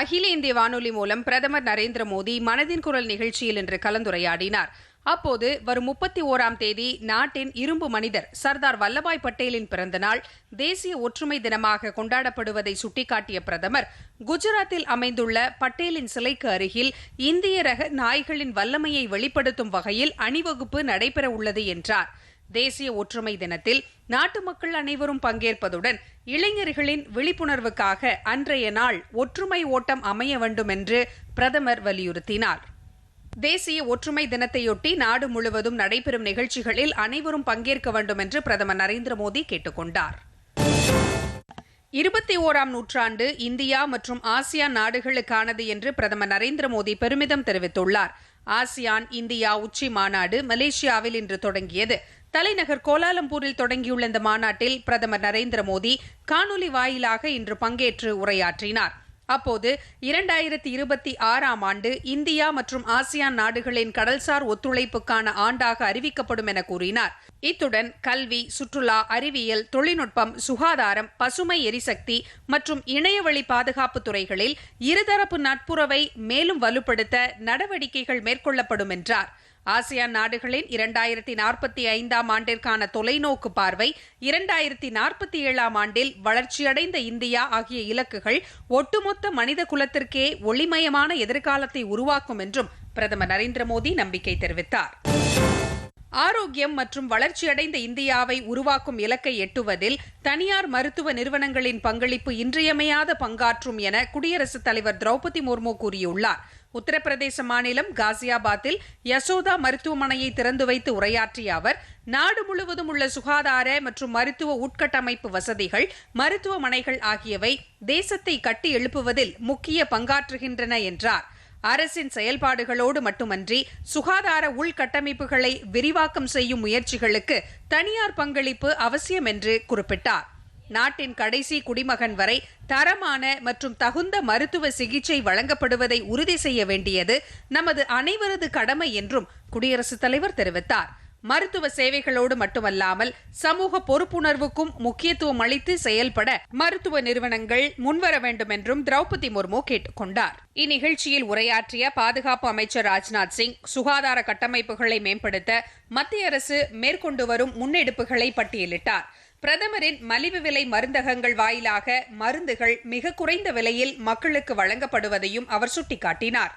அகில இந்திய வானொலி மூலம் பிரதமர் நரேந்திர மோடி மனதின் குரல் நிகழ்ச்சியில் இன்று கலந்துரையாடினார். அப்போது வரும் முப்பத்தி ஓராம் தேதி நாட்டின் இரும்பு மனிதர் சர்தார் வல்லபாய் பட்டேலின் பிறந்தநாள் தேசிய ஒற்றுமை தினமாக கொண்டாடப்படுவதை சுட்டிக்காட்டிய பிரதமர் குஜராத்தில் அமைந்துள்ள பட்டேலின் சிலைக்கு அருகில் இந்திய ரக நாய்களின் வல்லமையை வெளிப்படுத்தும் வகையில் அணிவகுப்பு நடைபெற உள்ளது என்றார். தேசிய ஒற்றுமை தினத்தில் நாட்டு மக்கள் அனைவரும் பங்கேற்பதுடன் இளைஞர்களின் விழிப்புணர்வுக்காக அன்றைய நாள் ஒற்றுமை ஓட்டம் அமைய வேண்டும் என்று பிரதமர் வலியுறுத்தினார். தேசிய ஒற்றுமை தினத்தையொட்டி நாடு முழுவதும் நடைபெறும் நிகழ்ச்சிகளில் அனைவரும் பங்கேற்க வேண்டும் என்று பிரதமர் நரேந்திர மோடி கேட்டுக்கொண்டார். இருபத்தி ஓராம் நூற்றாண்டு இந்தியா மற்றும் ஆசியான் நாடுகளுக்கானது என்று பிரதமர் நரேந்திர மோடி பெருமிதம் தெரிவித்துள்ளார். ஆசியான் இந்தியா உச்சி மாநாடு மலேசியாவில் இன்று தொடங்கியது. தலைநகர் கோலாலம்பூரில் தொடங்கியுள்ள இந்த மாநாட்டில் பிரதமர் நரேந்திர மோடி காணொலி வாயிலாக இன்று பங்கேற்று உரையாற்றினார். அப்போது இரண்டாயிரத்தி இருபத்தி ஆறாம் ஆண்டு இந்தியா மற்றும் ஆசியான் நாடுகளின் கடல்சார் ஒத்துழைப்புக்கான ஆண்டாக அறிவிக்கப்படும் என கூறினார். இத்துடன் கல்வி சுற்றுலா அறிவியல் தொழில்நுட்பம் சுகாதாரம் பசுமை எரிசக்தி மற்றும் இணையவழி பாதுகாப்பு துறைகளில் இருதரப்பு நட்புறவை மேலும் வலுப்படுத்த நடவடிக்கைகள் மேற்கொள்ளப்படும் என்றார். ஆசியான் நாடுகளின் இரண்டாயிரத்தி நாற்பத்தி ஐந்தாம் ஆண்டிற்கான தொலைநோக்கு பார்வை இரண்டாயிரத்தி நாற்பத்தி ஏழாம் ஆண்டில் வளர்ச்சியடைந்த இந்தியா ஆகிய இலக்குகள் ஒட்டுமொத்த மனித குலத்திற்கே ஒளிமயமான எதிர்காலத்தை உருவாக்கும் என்றும் பிரதமர் நரேந்திர மோடி நம்பிக்கை தெரிவித்தார். ஆரோக்கியம் மற்றும் வளர்ச்சியடைந்த இந்தியாவை உருவாக்கும் இலக்கை எட்டுவதில் தனியார் மருத்துவ நிறுவனங்களின் பங்களிப்பு இன்றியமையாத பங்காற்றும் என குடியரசுத் தலைவர் திரௌபதி முர்மு கூறியுள்ளார். உத்தரப்பிரதேச மாநிலம் காசியாபாத்தில் யசோதா மருத்துவமனையை திறந்து வைத்து உரையாற்றிய அவர் நாடு முழுவதும் உள்ள சுகாதார மற்றும் மருத்துவ உட்கட்டமைப்பு வசதிகள் மருத்துவமனைகள் ஆகியவை தேசத்தை கட்டி எழுப்புவதில் முக்கிய பங்காற்றுகின்றன என்றார். அரசின் செயல்பாடுகளோடு மட்டுமன்றி சுகாதார உள்கட்டமைப்புகளை விரிவாக்கம் செய்யும் முயற்சிகளுக்கு தனியார் பங்களிப்பு அவசியம் என்று குறிப்பிட்டார். நாட்டின் கடைசி குடிமகன் வரை தரமான மற்றும் தகுந்த மருத்துவ சிகிச்சை வழங்கப்படுவதை உறுதி செய்ய வேண்டியது நமது அனைவரது கடமை என்றும் குடியரசுத் தலைவர் தெரிவித்தார். மருத்துவ சேவைகளோடு மட்டுமல்லாமல் சமூக பொறுப்புணர்வுக்கும் முக்கியத்துவம் அளித்து செயல்பட மருத்துவ நிறுவனங்கள் முன்வர வேண்டும் என்றும் திரௌபதி முர்மு கேட்டுக்கொண்டார் இந்நிகழ்ச்சியில் உரையாற்றிய பாதுகாப்பு அமைச்சர் ராஜ்நாத் சிங் சுகாதார கட்டமைப்புகளை மேம்படுத்த மத்திய அரசு மேற்கொண்டு வரும் முன்னெடுப்புகளை பட்டியலிட்டார். பிரதமரின் மலிவு விலை மருந்தகங்கள் வாயிலாக மருந்துகள் மிக குறைந்த விலையில் மக்களுக்கு வழங்கப்படுவதையும் அவர் சுட்டிக்காட்டினார்.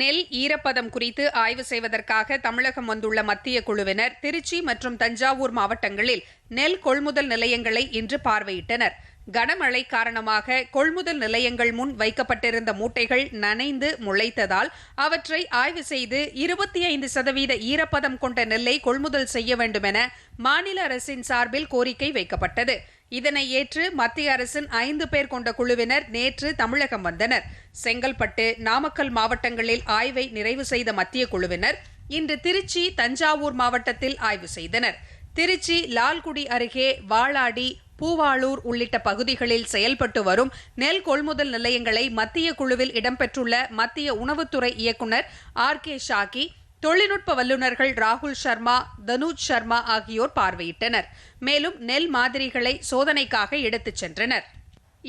நெல் ஈரப்பதம் குறித்து ஆய்வு செய்வதற்காக தமிழகம் வந்துள்ள மத்திய குழுவினர் திருச்சி மற்றும் தஞ்சாவூர் மாவட்டங்களில் நெல் கொள்முதல் நிலையங்களை இன்று பார்வையிட்டனர். கனமழை காரணமாக கொள்முதல் நிலையங்கள் முன் வைக்கப்பட்டிருந்த மூட்டைகள் நனைந்து முளைத்ததால் அவற்றை ஆய்வு செய்து இருபத்தி ஐந்து சதவீத ஈரப்பதம் கொண்ட நெல்லை கொள்முதல் செய்ய வேண்டும் என மாநில அரசின் சார்பில் கோரிக்கை வைக்கப்பட்டது. இதனை ஏற்று மத்திய அரசின் ஐந்து பேர் கொண்ட குழுவினர் நேற்று தமிழகம் வந்தனர். செங்கல்பட்டு நாமக்கல் மாவட்டங்களில் ஆய்வை நிறைவு செய்த மத்திய குழுவினர் இன்று திருச்சி தஞ்சாவூர் மாவட்டத்தில் ஆய்வு செய்தனர். திருச்சி லால்குடி அருகே வாளாடி பூவாளூர் உள்ளிட்ட பகுதிகளில் செயல்பட்டு வரும் நெல் கொள்முதல் நிலையங்களை மத்திய குழுவில் இடம்பெற்றுள்ள மத்திய உணவுத்துறை இயக்குநர் ஆர் கே ஷாக்கி தொழில்நுட்ப வல்லுநர்கள் ராகுல் சர்மா தனுஜ் சர்மா ஆகியோர் பார்வையிட்டனர். மேலும் நெல் மாதிரிகளை சோதனைக்காக எடுத்துச் சென்றனர்.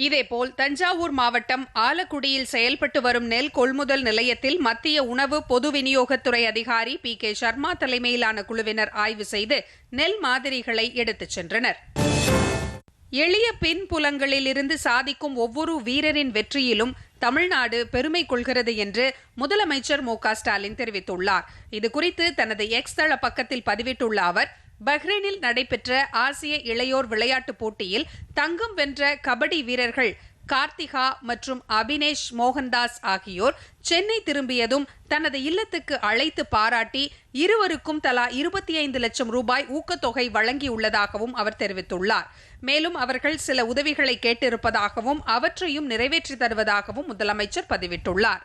இதேபோல் தஞ்சாவூர் மாவட்டம் ஆலக்குடியில் செயல்பட்டு வரும் நெல் கொள்முதல் நிலையத்தில் மத்திய உணவு பொது விநியோகத்துறை அதிகாரி பி கே சர்மா தலைமையிலான குழுவினர் ஆய்வு செய்து நெல் மாதிரிகளை எடுத்துச் சென்றனர். எளிய பின்புலங்களில் இருந்து சாதிக்கும் ஒவ்வொரு வீரரின் வெற்றியிலும் தமிழ்நாடு பெருமை கொள்கிறது என்று முதலமைச்சர் மு ஸ்டாலின் தெரிவித்துள்ளார். இதுகுறித்து தனது எக்ஸ் தள பக்கத்தில் பதிவிட்டுள்ள அவர் பஹ்ரைனில் நடைபெற்ற ஆசிய இளையோர் விளையாட்டுப் போட்டியில் தங்கம் வென்ற கபடி வீரர்கள் கார்த்திகா மற்றும் அபினேஷ் மோகன்தாஸ் ஆகியோர் சென்னை திரும்பியதும் தனது இல்லத்துக்கு அழைத்து பாராட்டி இருவருக்கும் தலா இருபத்தி ஐந்து லட்சம் ரூபாய் ஊக்கத்தொகை வழங்கியுள்ளதாகவும் அவர் தெரிவித்துள்ளார். மேலும் அவர்கள் சில உதவிகளை கேட்டிருப்பதாகவும் அவற்றையும் நிறைவேற்றி தருவதாகவும் முதலமைச்சர் பதிவிட்டுள்ளார்.